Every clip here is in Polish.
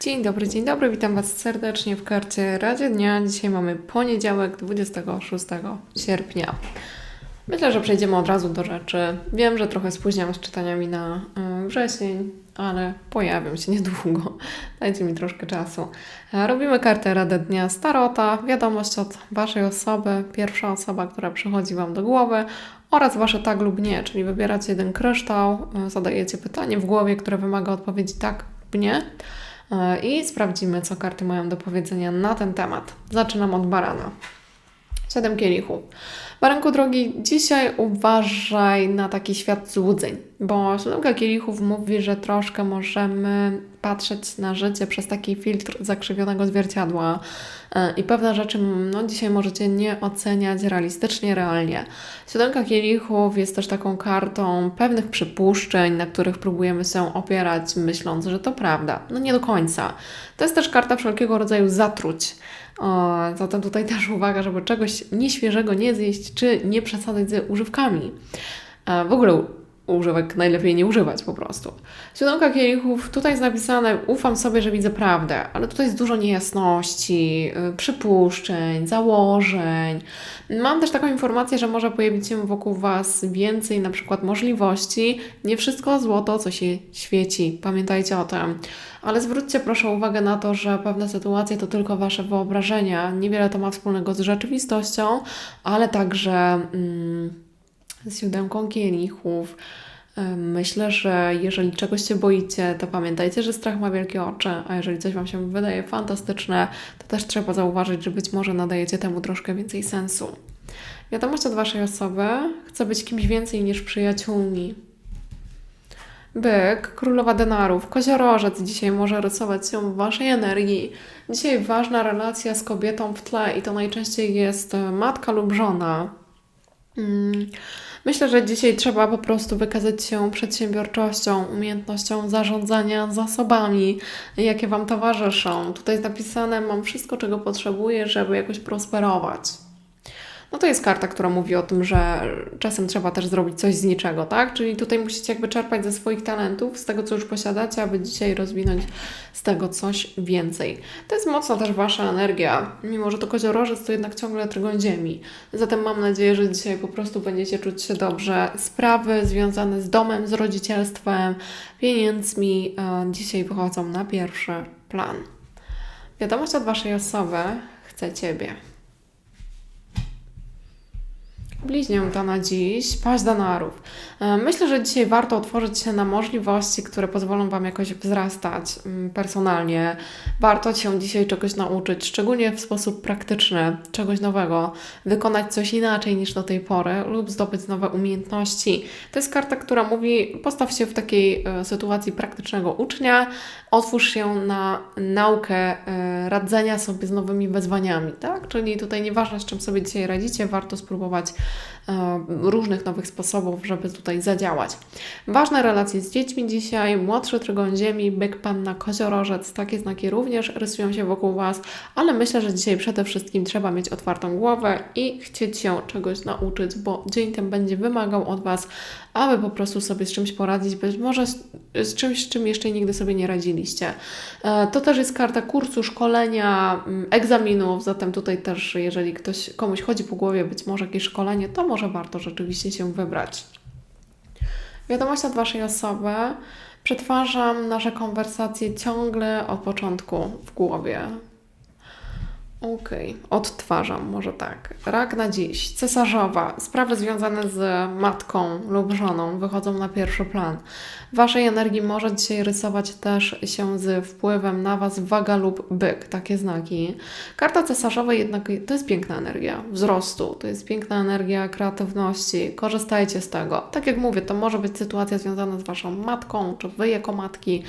Dzień dobry, dzień dobry, witam Was serdecznie w karcie Radzie Dnia. Dzisiaj mamy poniedziałek, 26 sierpnia. Myślę, że przejdziemy od razu do rzeczy. Wiem, że trochę spóźniam z czytaniami na y, wrzesień, ale pojawią się niedługo. Dajcie mi troszkę czasu. Robimy kartę Radę Dnia Starota, wiadomość od Waszej osoby, pierwsza osoba, która przychodzi Wam do głowy oraz Wasze tak lub nie, czyli wybieracie jeden kryształ, y, zadajecie pytanie w głowie, które wymaga odpowiedzi tak lub nie. E, I sprawdzimy, co karty mają do powiedzenia na ten temat. Zaczynam od barana. Siedem kielichów. Baranku drogi, dzisiaj uważaj na taki świat złudzeń, bo siódemka kielichów mówi, że troszkę możemy patrzeć na życie przez taki filtr zakrzywionego zwierciadła e, i pewne rzeczy no, dzisiaj możecie nie oceniać realistycznie, realnie. Siódemka kielichów jest też taką kartą pewnych przypuszczeń, na których próbujemy się opierać, myśląc, że to prawda. No nie do końca. To jest też karta wszelkiego rodzaju zatruć. O, zatem tutaj też uwaga, żeby czegoś nieświeżego nie zjeść, czy nie przesadzać ze używkami. W ogóle używek najlepiej nie używać po prostu. Siódemka kielichów, tutaj jest napisane, ufam sobie, że widzę prawdę, ale tutaj jest dużo niejasności, y, przypuszczeń, założeń. Mam też taką informację, że może pojawić się wokół Was więcej na przykład możliwości. Nie wszystko złoto, co się świeci. Pamiętajcie o tym. Ale zwróćcie proszę uwagę na to, że pewne sytuacje to tylko Wasze wyobrażenia. Niewiele to ma wspólnego z rzeczywistością, ale także mm, z siódemką kielichów. Myślę, że jeżeli czegoś się boicie, to pamiętajcie, że strach ma wielkie oczy, a jeżeli coś Wam się wydaje fantastyczne, to też trzeba zauważyć, że być może nadajecie temu troszkę więcej sensu. Wiadomość od Waszej osoby chce być kimś więcej niż przyjaciółmi. Byk, królowa denarów, koziorożec dzisiaj może rysować się w Waszej energii. Dzisiaj ważna relacja z kobietą w tle i to najczęściej jest e, matka lub żona. Mm, Myślę, że dzisiaj trzeba po prostu wykazać się przedsiębiorczością, umiejętnością zarządzania zasobami, jakie Wam towarzyszą. Tutaj jest napisane: Mam wszystko, czego potrzebuję, żeby jakoś prosperować. No to jest karta, która mówi o tym, że czasem trzeba też zrobić coś z niczego, tak? Czyli tutaj musicie jakby czerpać ze swoich talentów, z tego, co już posiadacie, aby dzisiaj rozwinąć z tego coś więcej. To jest mocno też Wasza energia. Mimo, że to koziorożec, to jednak ciągle trygon ziemi. Zatem mam nadzieję, że dzisiaj po prostu będziecie czuć się dobrze. Sprawy związane z domem, z rodzicielstwem, pieniędzmi e, dzisiaj wychodzą na pierwszy plan. Wiadomość od Waszej osoby chce Ciebie. Bliźnięta na dziś, paść danarów. E, Myślę, że dzisiaj warto otworzyć się na możliwości, które pozwolą Wam jakoś wzrastać mm, personalnie. Warto się dzisiaj czegoś nauczyć, szczególnie w sposób praktyczny, czegoś nowego, wykonać coś inaczej niż do tej pory lub zdobyć nowe umiejętności. To jest karta, która mówi: postaw się w takiej e, sytuacji praktycznego ucznia, otwórz się na naukę e, radzenia sobie z nowymi wyzwaniami, tak? Czyli tutaj nieważne, z czym sobie dzisiaj radzicie, warto spróbować różnych nowych sposobów, żeby tutaj zadziałać. Ważne relacje z dziećmi dzisiaj, młodszy trygon ziemi, byk, panna, koziorożec, takie znaki również rysują się wokół Was, ale myślę, że dzisiaj przede wszystkim trzeba mieć otwartą głowę i chcieć się czegoś nauczyć, bo dzień ten będzie wymagał od Was, aby po prostu sobie z czymś poradzić, być może z, z czymś, z czym jeszcze nigdy sobie nie radziliście. E, To też jest karta kursu, szkolenia, mm, egzaminów, zatem tutaj też, jeżeli ktoś komuś chodzi po głowie, być może jakieś szkolenie, to może warto rzeczywiście się wybrać. Wiadomość od Waszej osoby. Przetwarzam nasze konwersacje ciągle od początku w głowie. Okej, odtwarzam, może tak. Rak na dziś, cesarzowa, sprawy związane z matką lub żoną wychodzą na pierwszy plan. Waszej energii może dzisiaj rysować też się z wpływem na Was waga lub byk, takie znaki. Karta cesarzowa jednak to jest piękna energia wzrostu, to jest piękna energia kreatywności. Korzystajcie z tego. Tak jak mówię, to może być sytuacja związana z Waszą matką, czy Wy jako matki,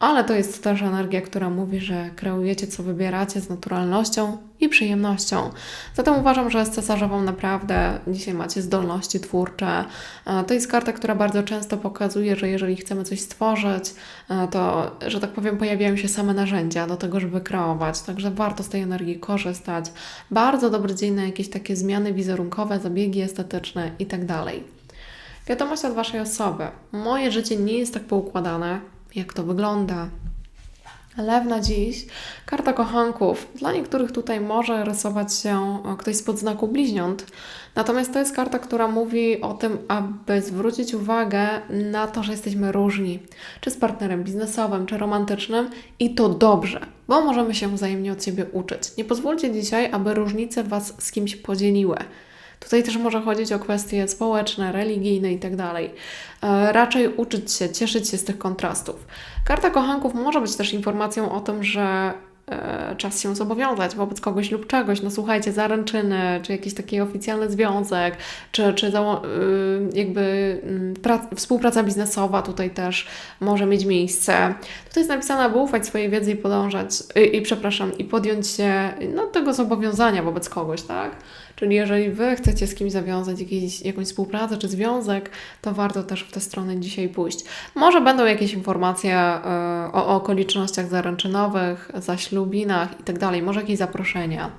ale to jest też energia, która mówi, że kreujecie, co wybieracie z naturalnością i przyjemnością. Zatem uważam, że z cesarzową naprawdę dzisiaj macie zdolności twórcze. E, To jest karta, która bardzo często pokazuje, że jeżeli chcemy coś stworzyć, e, to, że tak powiem, pojawiają się same narzędzia do tego, żeby kreować. Także warto z tej energii korzystać. Bardzo dobry dzień na jakieś takie zmiany wizerunkowe, zabiegi estetyczne itd. Wiadomość od Waszej osoby. Moje życie nie jest tak poukładane, jak to wygląda. Lew na dziś, karta kochanków. Dla niektórych tutaj może rysować się e, ktoś spod znaku bliźniąt, natomiast to jest karta, która mówi o tym, aby zwrócić uwagę na to, że jesteśmy różni, czy z partnerem biznesowym, czy romantycznym i to dobrze, bo możemy się wzajemnie od siebie uczyć. Nie pozwólcie dzisiaj, aby różnice Was z kimś podzieliły. Tutaj też może chodzić o kwestie społeczne, religijne itd. E, Raczej uczyć się, cieszyć się z tych kontrastów. Karta kochanków może być też informacją o tym, że e, czas się zobowiązać wobec kogoś lub czegoś. No słuchajcie, zaręczyny, czy jakiś taki oficjalny związek, czy, czy y, jakby mm, pra- współpraca biznesowa tutaj też może mieć miejsce. Tutaj jest napisane, aby ufać swojej wiedzy i podążać, y, i przepraszam, i podjąć się no, tego zobowiązania wobec kogoś, tak? Czyli jeżeli Wy chcecie z kimś zawiązać jakiś, jakąś współpracę czy związek, to warto też w tę stronę dzisiaj pójść. Może będą jakieś informacje e, o, okolicznościach zaręczynowych, zaślubinach i tak może jakieś zaproszenia.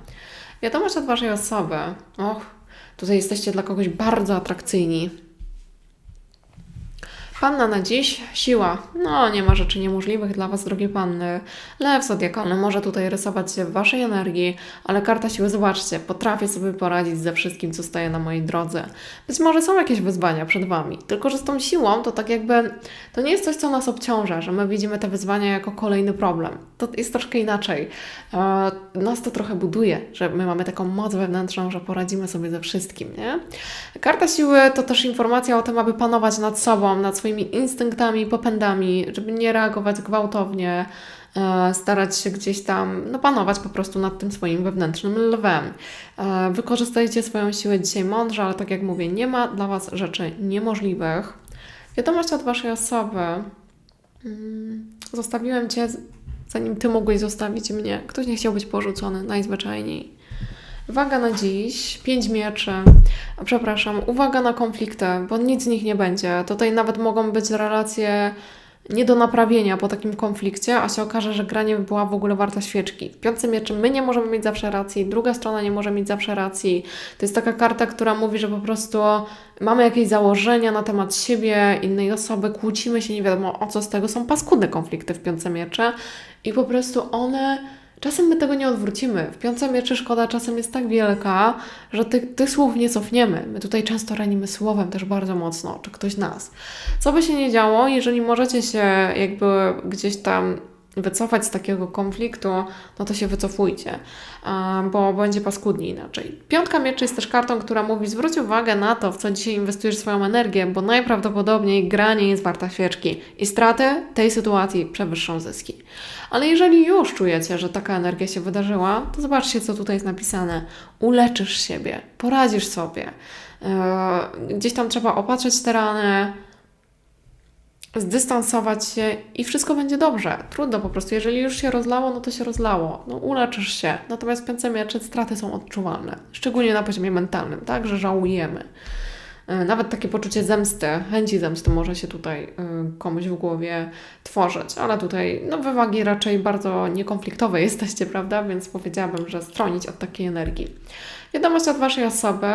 Wiadomość od Waszej osoby. Och, tutaj jesteście dla kogoś bardzo atrakcyjni. Panna na dziś, siła. No, nie ma rzeczy niemożliwych dla Was, drogie panny. Lew zodiakalny może tutaj rysować się w Waszej energii, ale karta siły, zobaczcie, potrafię sobie poradzić ze wszystkim, co staje na mojej drodze. Być może są jakieś wyzwania przed Wami, tylko że z tą siłą to tak jakby, to nie jest coś, co nas obciąża, że my widzimy te wyzwania jako kolejny problem. To jest troszkę inaczej. E, nas to trochę buduje, że my mamy taką moc wewnętrzną, że poradzimy sobie ze wszystkim, nie? Karta siły to też informacja o tym, aby panować nad sobą, nad swoimi instynktami, popędami, żeby nie reagować gwałtownie, e, starać się gdzieś tam, no panować po prostu nad tym swoim wewnętrznym lwem. E, Wykorzystajcie swoją siłę dzisiaj mądrze, ale tak jak mówię, nie ma dla Was rzeczy niemożliwych. Wiadomość od Waszej osoby. Mm, Zostawiłem Cię, zanim Ty mogłeś zostawić mnie. Ktoś nie chciał być porzucony, najzwyczajniej. Uwaga na dziś, pięć mieczy. Przepraszam, uwaga na konflikty, bo nic z nich nie będzie. Tutaj nawet mogą być relacje nie do naprawienia po takim konflikcie, a się okaże, że gra nie była w ogóle warta świeczki. W piątce mieczy my nie możemy mieć zawsze racji, druga strona nie może mieć zawsze racji. To jest taka karta, która mówi, że po prostu mamy jakieś założenia na temat siebie, innej osoby, kłócimy się, nie wiadomo o co z tego. Są paskudne konflikty w piątce miecze i po prostu one Czasem my tego nie odwrócimy. W piątce mieczy szkoda czasem jest tak wielka, że ty, tych słów nie cofniemy. My tutaj często ranimy słowem też bardzo mocno, czy ktoś nas. Co by się nie działo, jeżeli możecie się jakby gdzieś tam wycofać z takiego konfliktu, no to się wycofujcie, bo będzie paskudnie inaczej. Piątka mieczy jest też kartą, która mówi zwróć uwagę na to, w co dzisiaj inwestujesz swoją energię, bo najprawdopodobniej gra nie jest warta świeczki i straty tej sytuacji przewyższą zyski. Ale jeżeli już czujecie, że taka energia się wydarzyła, to zobaczcie, co tutaj jest napisane. Uleczysz siebie, poradzisz sobie. Yy, gdzieś tam trzeba opatrzeć te rany, zdystansować się i wszystko będzie dobrze. Trudno po prostu. Jeżeli już się rozlało, no to się rozlało. No uleczysz się. Natomiast piątce mieczy straty są odczuwalne. Szczególnie na poziomie mentalnym, tak? Że żałujemy. E, Nawet takie poczucie zemsty, chęci zemsty może się tutaj y, komuś w głowie tworzyć, ale tutaj no, wywagi raczej bardzo niekonfliktowe jesteście, prawda? Więc powiedziałabym, że stronić od takiej energii. Wiadomość od Waszej osoby.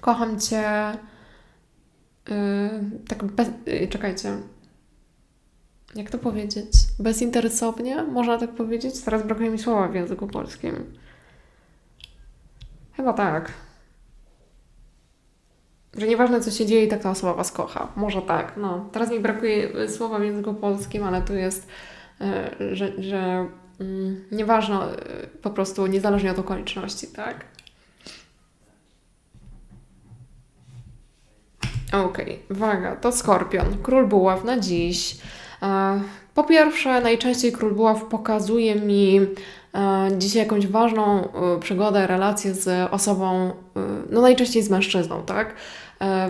Kocham Cię. Yy, tak bez, yy, czekajcie. Jak to powiedzieć? Bezinteresownie? Można tak powiedzieć? Teraz brakuje mi słowa w języku polskim. Chyba tak. Że nieważne co się dzieje, i tak ta osoba Was kocha. Może tak, no. Teraz mi brakuje y, słowa w języku polskim, ale tu jest, y, że, że mm, nieważne, y, po prostu niezależnie od okoliczności, tak? Okej, uwaga, to Skorpion, Król Buław na dziś. E, Po pierwsze, najczęściej Król Buław pokazuje mi e, dzisiaj jakąś ważną e, przygodę, relację z osobą, no najczęściej z mężczyzną, tak?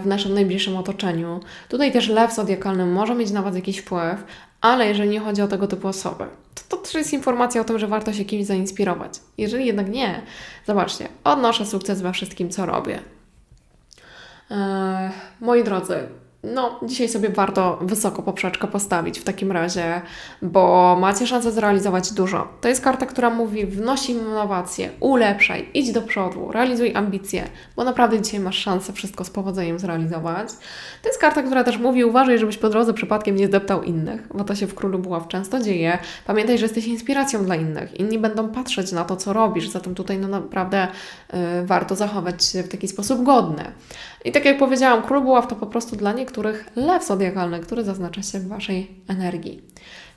W naszym najbliższym otoczeniu. Tutaj też lew zodiakalny może mieć na Was jakiś wpływ, ale jeżeli chodzi o tego typu osoby, to, to też jest informacja o tym, że warto się kimś zainspirować. Jeżeli jednak nie, zobaczcie, odnoszę sukces we wszystkim, co robię. E, Moi drodzy, no, dzisiaj sobie warto wysoko poprzeczkę postawić w takim razie, bo macie szansę zrealizować dużo. To jest karta, która mówi wnosi innowacje, ulepszaj, idź do przodu, realizuj ambicje, bo naprawdę dzisiaj masz szansę wszystko z powodzeniem zrealizować. To jest karta, która też mówi uważaj, żebyś po drodze przypadkiem nie zdeptał innych, bo to się w Królu Buław często dzieje. Pamiętaj, że jesteś inspiracją dla innych. Inni będą patrzeć na to, co robisz, zatem tutaj no naprawdę y, warto zachować się w taki sposób godny. I tak jak powiedziałam, Król Buław to po prostu dla niektórych lew zodiakalny, który zaznacza się w Waszej energii.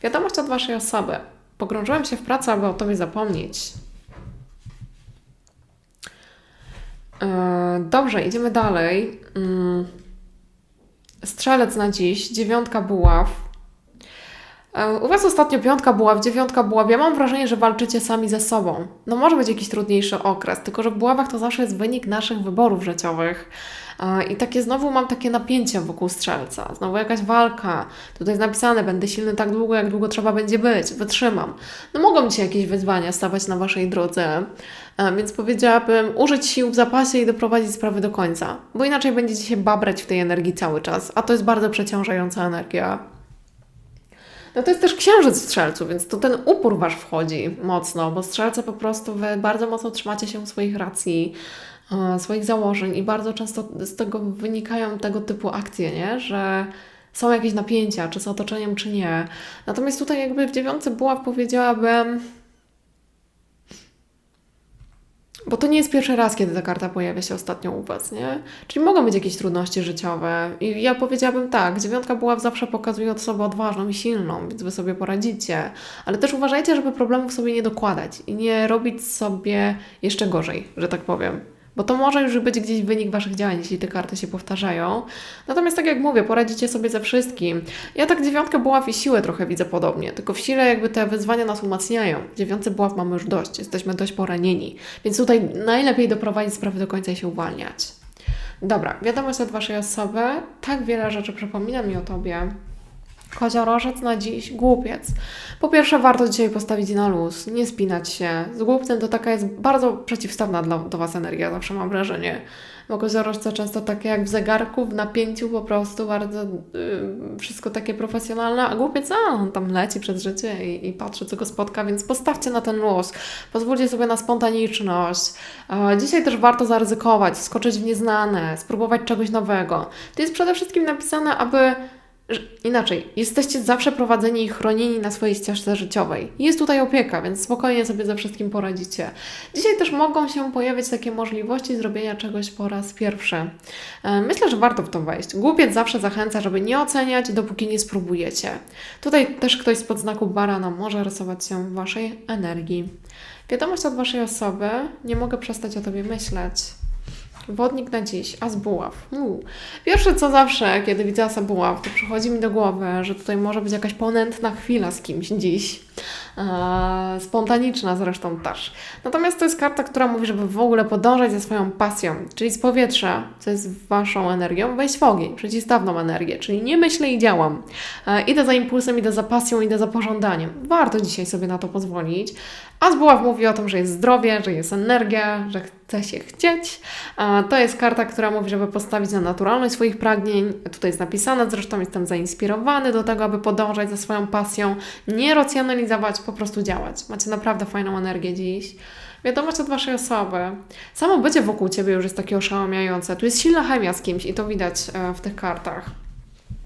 Wiadomość od Waszej osoby. Pogrążyłem się w pracy, aby o Tobie zapomnieć. Yy, Dobrze, idziemy dalej. Mm. Strzelec na dziś, dziewiątka buław. E, U Was ostatnio piątka buław, dziewiątka buław. Ja mam wrażenie, że walczycie sami ze sobą. No może być jakiś trudniejszy okres, tylko że w buławach to zawsze jest wynik naszych wyborów życiowych. E, I takie znowu mam takie napięcie wokół strzelca. Znowu jakaś walka. Tutaj jest napisane, będę silny tak długo, jak długo trzeba będzie być. Wytrzymam. No mogą Ci jakieś wyzwania stawać na Waszej drodze. E, Więc powiedziałabym, użyć sił w zapasie i doprowadzić sprawy do końca. Bo inaczej będziecie się babrać w tej energii cały czas. A to jest bardzo przeciążająca energia. No to jest też księżyc w strzelcu, więc tu ten upór wasz wchodzi mocno, bo strzelce po prostu wy bardzo mocno trzymacie się swoich racji, e, swoich założeń i bardzo często z tego wynikają tego typu akcje, nie? Że są jakieś napięcia, czy z otoczeniem, czy nie. Natomiast tutaj jakby w dziewiątce buław powiedziałabym, bo to nie jest pierwszy raz, kiedy ta karta pojawia się ostatnio u Was, nie? Czyli mogą być jakieś trudności życiowe. I ja powiedziałabym tak, dziewiątka buław zawsze pokazuje osobę odważną i silną, więc Wy sobie poradzicie. Ale też uważajcie, żeby problemów sobie nie dokładać i nie robić sobie jeszcze gorzej, że tak powiem. Bo to może już być gdzieś wynik Waszych działań, jeśli te karty się powtarzają. Natomiast tak jak mówię, poradzicie sobie ze wszystkim. Ja tak dziewiątkę buław i siłę trochę widzę podobnie, tylko w sile jakby te wyzwania nas umacniają. Dziewiątce buław mamy już dość, jesteśmy dość poranieni. Więc tutaj najlepiej doprowadzić sprawy do końca i się uwalniać. Dobra, wiadomość od Waszej osoby. Tak wiele rzeczy przypomina mi o Tobie. Koziorożec na dziś, głupiec. Po pierwsze, warto dzisiaj postawić na luz, nie spinać się. Z głupcem to taka jest bardzo przeciwstawna dla, do Was energia, zawsze mam wrażenie. Bo koziorożce często takie jak w zegarku, w napięciu po prostu, bardzo yy, wszystko takie profesjonalne, a głupiec, a on tam leci przez życie i, i patrzy, co go spotka, więc postawcie na ten luz. Pozwólcie sobie na spontaniczność. E, dzisiaj też warto zaryzykować, skoczyć w nieznane, spróbować czegoś nowego. To jest przede wszystkim napisane, aby Inaczej, jesteście zawsze prowadzeni i chronieni na swojej ścieżce życiowej. Jest tutaj opieka, więc spokojnie sobie ze wszystkim poradzicie. Dzisiaj też mogą się pojawić takie możliwości zrobienia czegoś po raz pierwszy. E, Myślę, że warto w to wejść. Głupiec zawsze zachęca, żeby nie oceniać, dopóki nie spróbujecie. Tutaj też ktoś spod znaku barana może rysować się w Waszej energii. Wiadomość od Waszej osoby, nie mogę przestać o Tobie myśleć. Wodnik na dziś, as buław. Uu. Pierwsze co zawsze, kiedy widzę asa buław, to przychodzi mi do głowy, że tutaj może być jakaś ponętna chwila z kimś dziś. Eee, spontaniczna zresztą też. Natomiast to jest karta, która mówi, żeby w ogóle podążać za swoją pasją, czyli z powietrza, co jest waszą energią, wejść w ogień, przeciwstawną energię, czyli nie myślę i działam. E, idę za impulsem, idę za pasją, idę za pożądaniem. Warto dzisiaj sobie na to pozwolić. A z buław mówi o tym, że jest zdrowie, że jest energia, że chce się chcieć. A to jest karta, która mówi, żeby postawić na naturalność swoich pragnień. Tutaj jest napisane, zresztą jestem zainspirowany do tego, aby podążać za swoją pasją, nie racjonalizować, po prostu działać. Macie naprawdę fajną energię dziś. Wiadomość od Waszej osoby. Samo bycie wokół Ciebie już jest takie oszałamiające. Tu jest silna chemia z kimś i to widać e, w tych kartach.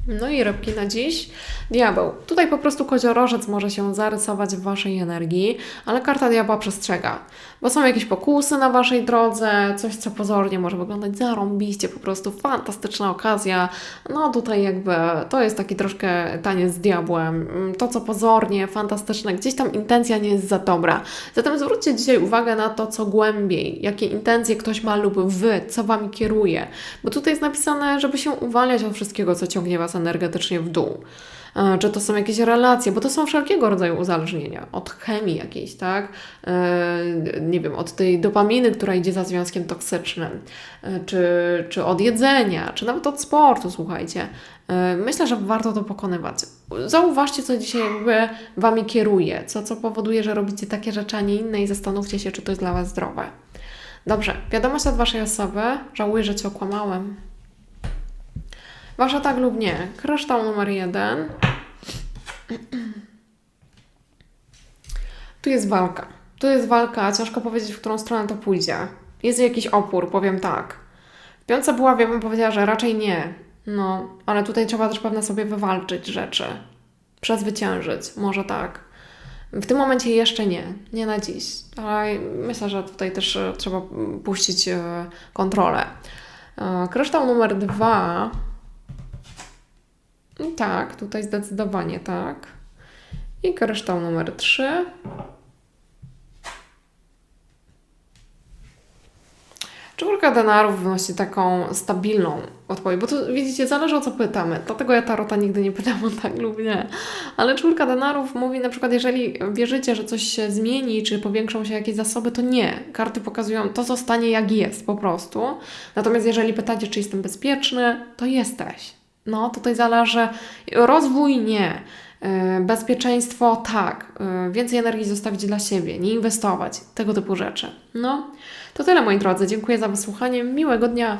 No i rybki na dziś. Diabeł. Tutaj po prostu koziorożec może się zarysować w Waszej energii, ale karta diabła przestrzega. Bo są jakieś pokusy na Waszej drodze, coś co pozornie może wyglądać zarąbiście, po prostu fantastyczna okazja. No tutaj jakby to jest taki troszkę taniec z diabłem. Mm, To co pozornie, fantastyczne, gdzieś tam intencja nie jest za dobra. Zatem zwróćcie dzisiaj uwagę na to, co głębiej, jakie intencje ktoś ma lub Wy, co Wami kieruje. Bo tutaj jest napisane, żeby się uwalniać od wszystkiego, co ciągnie Was energetycznie w dół. E, Czy to są jakieś relacje, bo to są wszelkiego rodzaju uzależnienia, od chemii jakiejś, tak? E, Nie wiem, od tej dopaminy, która idzie za związkiem toksycznym, e, czy, czy od jedzenia, czy nawet od sportu, słuchajcie. Myślę, że warto to pokonywać. Zauważcie, co dzisiaj jakby Wami kieruje, co, co powoduje, że robicie takie rzeczy, a nie inne i zastanówcie się, czy to jest dla Was zdrowe. Dobrze, wiadomość od Waszej osoby. Żałuję, że Cię okłamałem. Wasza tak lub nie. Kryształ numer jeden. Tu jest walka. Tu jest walka, ciężko powiedzieć, w którą stronę to pójdzie. Jest jakiś opór, powiem tak. W piątce buławie bym powiedziała, że raczej nie. No, ale tutaj trzeba też pewne sobie wywalczyć rzeczy. Przezwyciężyć, może tak. W tym momencie jeszcze nie, nie na dziś, ale myślę, że tutaj też e, trzeba puścić e, kontrolę. E, Kryształ numer dwa. Tak, tutaj zdecydowanie tak. I kryształ numer trzy. Czwórka denarów wnosi taką stabilną odpowiedź, bo to widzicie, zależy o co pytamy. Dlatego ja tarota nigdy nie pytam o tak lub nie. Ale czwórka denarów mówi na przykład, jeżeli wierzycie, że coś się zmieni, czy powiększą się jakieś zasoby, to nie. Karty pokazują, to zostanie jak jest po prostu. Natomiast jeżeli pytacie, czy jestem bezpieczny, to jesteś. No, tutaj zależy. Rozwój nie. Yy, Bezpieczeństwo tak. Yy, Więcej energii zostawić dla siebie, nie inwestować. Tego typu rzeczy. No, to tyle moi drodzy. Dziękuję za wysłuchanie. Miłego dnia.